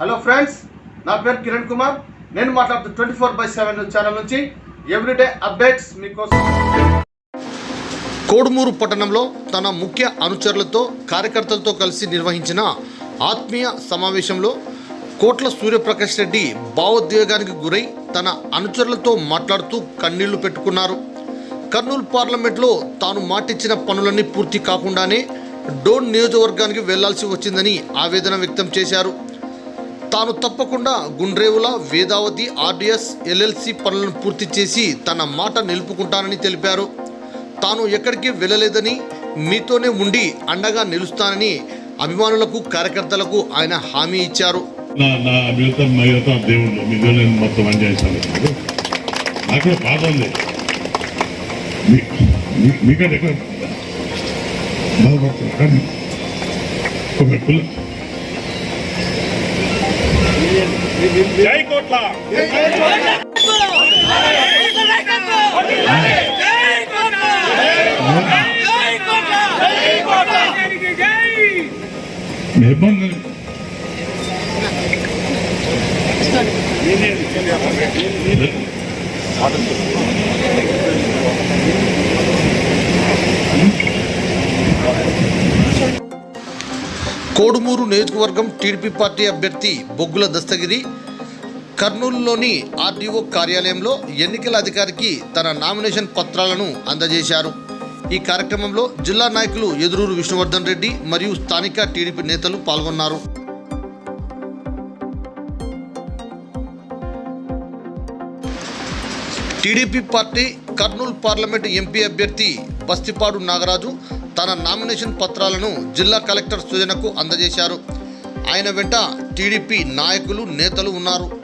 Hello friends నా పేరు కిరణ్ కుమార్. నేను మాట్లాడుతూ twenty four by seven channel నుంచి ఎవ్రీడే అప్డేట్స్ మీకోసం. కోడుమూరు పట్టణంలో తన ముఖ్య అనుచరులతో కార్యకర్తలతో కలిసి నిర్వహించిన ఆత్మీయ సమావేశంలో కోట్ల సూర్యప్రకాష్ రెడ్డి భావోద్వేగానికి గురై తన అనుచరులతో మాట్లాడుతూ కన్నీళ్ళు పెట్టుకున్నారు. కర్నూలు పార్లమెంట్లో తాను మాటిచ్చిన పనులన్నీ పూర్తి కాకుండానే డోన్ నియోజకవర్గానికి వెళ్ళాల్సి వచ్చిందని ఆవేదన వ్యక్తం చేశారు. తాను తప్పకుండా గుండ్రేవుల వేదావతి ఆర్డిఎస్ ఎల్ఎల్సి పనులను పూర్తి చేసి తన మాట నిలుపుకుంటానని తెలిపారు. తాను ఎక్కడికి వెళ్ళలేదని మీతోనే ఉండి అండగా నిలుస్తానని అభిమానులకు కార్యకర్తలకు ఆయన హామీ ఇచ్చారు. నా జై కోట్ల నిర్బంధం కోడుమూరు నియోజకవర్గం టీడీపీ పార్టీ అభ్యర్థి బొగ్గుల దస్తగిరి కర్నూలులోని ఆర్డీఓ కార్యాలయంలో ఎన్నికల అధికారికి తన నామినేషన్ పత్రాలను అందజేశారు. ఈ కార్యక్రమంలో జిల్లా నాయకులు ఎదురూరు విష్ణువర్ధన్ రెడ్డి మరియు స్థానిక టీడీపీ నేతలు పాల్గొన్నారు. TDP party Kurnool parliament MP అభ్యర్థి బస్తిపాడు నాగరాజు తన నామినేషన్ పత్రాలను జిల్లా కలెక్టర్ సుజనకు అందజేశారు. ఆయన వెంట టీడీపీ నాయకులు నేతలు ఉన్నారు.